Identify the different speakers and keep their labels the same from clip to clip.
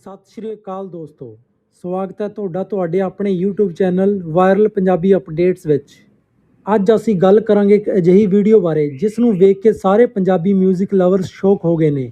Speaker 1: ਸਤਿ ਸ਼੍ਰੀ ਅਕਾਲ ਦੋਸਤੋ। ਸਵਾਗਤ ਹੈ ਤੁਹਾਡਾ ਤੁਹਾਡੇ ਆਪਣੇ YouTube channel viral Punjabi updates ਵਿੱਚ। ਅੱਜ ਅਸੀਂ ਗੱਲ ਕਰਾਂਗੇ ਇੱਕ ਅਜਿਹੀ ਵੀਡੀਓ ਬਾਰੇ ਜਿਸ ਨੂੰ ਵੇਖ ਕੇ ਸਾਰੇ ਪੰਜਾਬੀ 뮤직 ਲਵਰਸ ਸ਼ੌਕ ਹੋ ਗਏ ਨੇ।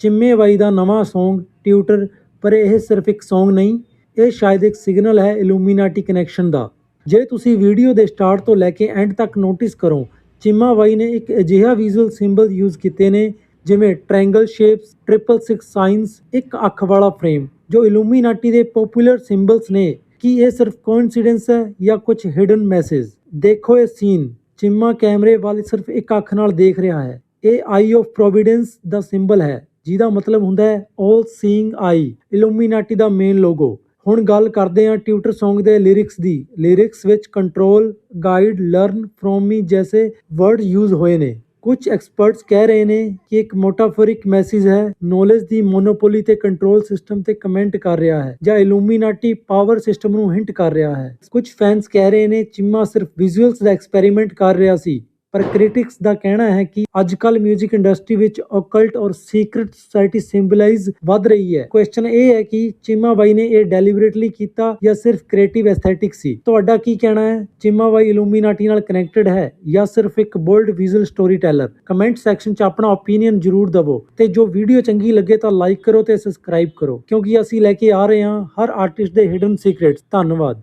Speaker 1: ਚਿੰਮੇ ਬਾਈ ਦਾ ਨਵਾਂ Song ਟਿਊਟਰ ਪਰ ਇਹ ਸਿਰਫ ਇੱਕ Song ਨਹੀਂ, ਇਹ ਸ਼ਾਇਦ ਇੱਕ ਸਿਗਨਲ ਹੈ ਇਲੂਮੀਨਾਟੀ ਕਨੈਕਸ਼ਨ ਦਾ। ਜੇ ਤੁਸੀਂ ਵੀਡੀਓ ਦੇ ਸਟਾਰਟ ਤੋਂ ਲੈ ਕੇ ਐਂਡ ਤੱਕ ਨੋਟਿਸ ਕਰੋ, ਚਿੰਮਾ ਬਾਈ ਨੇ ਇੱਕ ਅਜਿਹਾ ਵਿਜ਼ੂਅਲ ਸਿੰਬਲ ਯੂਜ਼ ਕੀਤੇ ਨੇ ਜਿਵੇਂ triangle shapes triple six signs ਇੱਕ ਅੱਖ ਵਾਲਾ ਫਰੇਮ ਜੋ ਇਲੂਮੀਨਾਟੀ ਦੇ ਪਪੂਲਰ ਸਿੰਬਲਸ ਨੇ, ਕਿ ਇਹ ਸਿਰਫ ਕੋਇਨਸੀਡੈਂਸ ਹੈ ਜਾਂ ਕੁਝ ਹਿਡਨ ਮੈਸੇਜ ਦੇਖੋ ਇਹ ਸੀਨ ਚਿੰਮਾ ਕੈਮਰੇ ਵੱਲ ਸਿਰਫ ਇੱਕ ਅੱਖ ਨਾਲ ਦੇਖ ਰਿਹਾ ਹੈ। ਇਹ ਆਈ ਆਫ ਪ੍ਰੋਵੀਡੈਂਸ ਦਾ ਸਿੰਬਲ ਹੈ, ਜਿਹਦਾ ਮਤਲਬ ਹੁੰਦਾ ਹੈ ਆਲ ਸੀਇੰਗ ਆਈ ਇਲੂਮੀਨਾਟੀ ਦਾ ਮੇਨ ਲੋਗੋ ਹੁਣ ਗੱਲ ਕਰਦੇ ਹਾਂ ਟਿਊਟਰ Song ਦੇ ਲਿਰਿਕਸ ਦੀ। ਲਿਰਿਕਸ ਵਿੱਚ control guide learn from me ਜੈਸੇ ਵਰਡ ਯੂਜ਼ ਹੋਏ ਨੇ। ਕੁਝ ਐਕਸਪਰਟਸ ਕਹਿ ਰਹੇ ਨੇ ਕਿ ਇੱਕ ਮੋਟਾਫੋਰਿਕ ਮੈਸੇਜ ਹੈ ਨੌਲੇਜ ਦੀ ਮੋਨੋਪੋਲੀ ਤੇ ਕੰਟਰੋਲ ਸਿਸਟਮ ਤੇ ਕਮੈਂਟ ਕਰ ਰਿਹਾ ਹੈ, ਜਾਂ ਇਲੂਮੀਨਾਟੀ ਪਾਵਰ ਸਿਸਟਮ ਨੂੰ ਹਿੰਟ ਕਰ ਰਿਹਾ ਹੈ। ਕੁਝ ਫੈਨਸ ਕਹਿ ਰਹੇ ਨੇ, ਚਿੰਮਾ ਸਿਰਫ ਵਿਜ਼ੂਅਲਸ ਦਾ ਐਕਸਪੈਰੀਮੈਂਟ ਕਰ ਰਿਹਾ ਸੀ। ਪਰ ਕ੍ਰਿਟਿਕਸ ਦਾ ਕਹਿਣਾ ਹੈ ਕਿ ਅੱਜ ਅੱਜਕੱਲ 뮤직 ਇੰਡਸਟਰੀ ਵਿੱਚ ਓਕਲਟ ਔਰ ਸੀਕ੍ਰੀਟ ਸੋਸਾਇਟੀ ਸਿੰਬਲਾਈਜ਼ ਵੱਧ ਰਹੀ ਹੈ। ਕੁਐਸਚਨ ਇਹ ਹੈ ਕਿ ਚੀਮਾ ਬਾਈ ਨੇ ਇਹ ਡੈਲੀਬਰੇਟਲੀ ਕੀਤਾ ਜਾਂ ਸਿਰਫ ਕ੍ਰੀਏਟਿਵ ਐਸਥੈਟਿਕ ਸੀ? ਤੁਹਾਡਾ ਕੀ ਕਹਿਣਾ ਹੈ? ਚੀਮਾ ਬਾਈ ਇਲੂਮੀਨਾਟੀ ਨਾਲ ਕਨੈਕਟਡ ਹੈ ਜਾਂ ਸਿਰਫ ਇੱਕ bold visual storyteller comment section 'ਚ ਆਪਣਾ ਓਪੀਨੀਅਨ ਜ਼ਰੂਰ ਦਿਵੋ ਤੇ ਜੋ ਵੀਡੀਓ ਚੰਗੀ ਲੱਗੇ ਤਾਂ ਲਾਈਕ ਕਰੋ ਤੇ ਸਬਸਕ੍ਰਾਈਬ ਕਰੋ ਕਿਉਂਕਿ ਅਸੀਂ ਲੈ ਕੇ ਆ ਰਹੇ ਹਾਂ ਹਰ ਆਰਟਿਸਟ ਦੇ ਹਿਡਨ ਸੀਕ੍ਰੇਟਸ ਧੰਨਵਾਦ।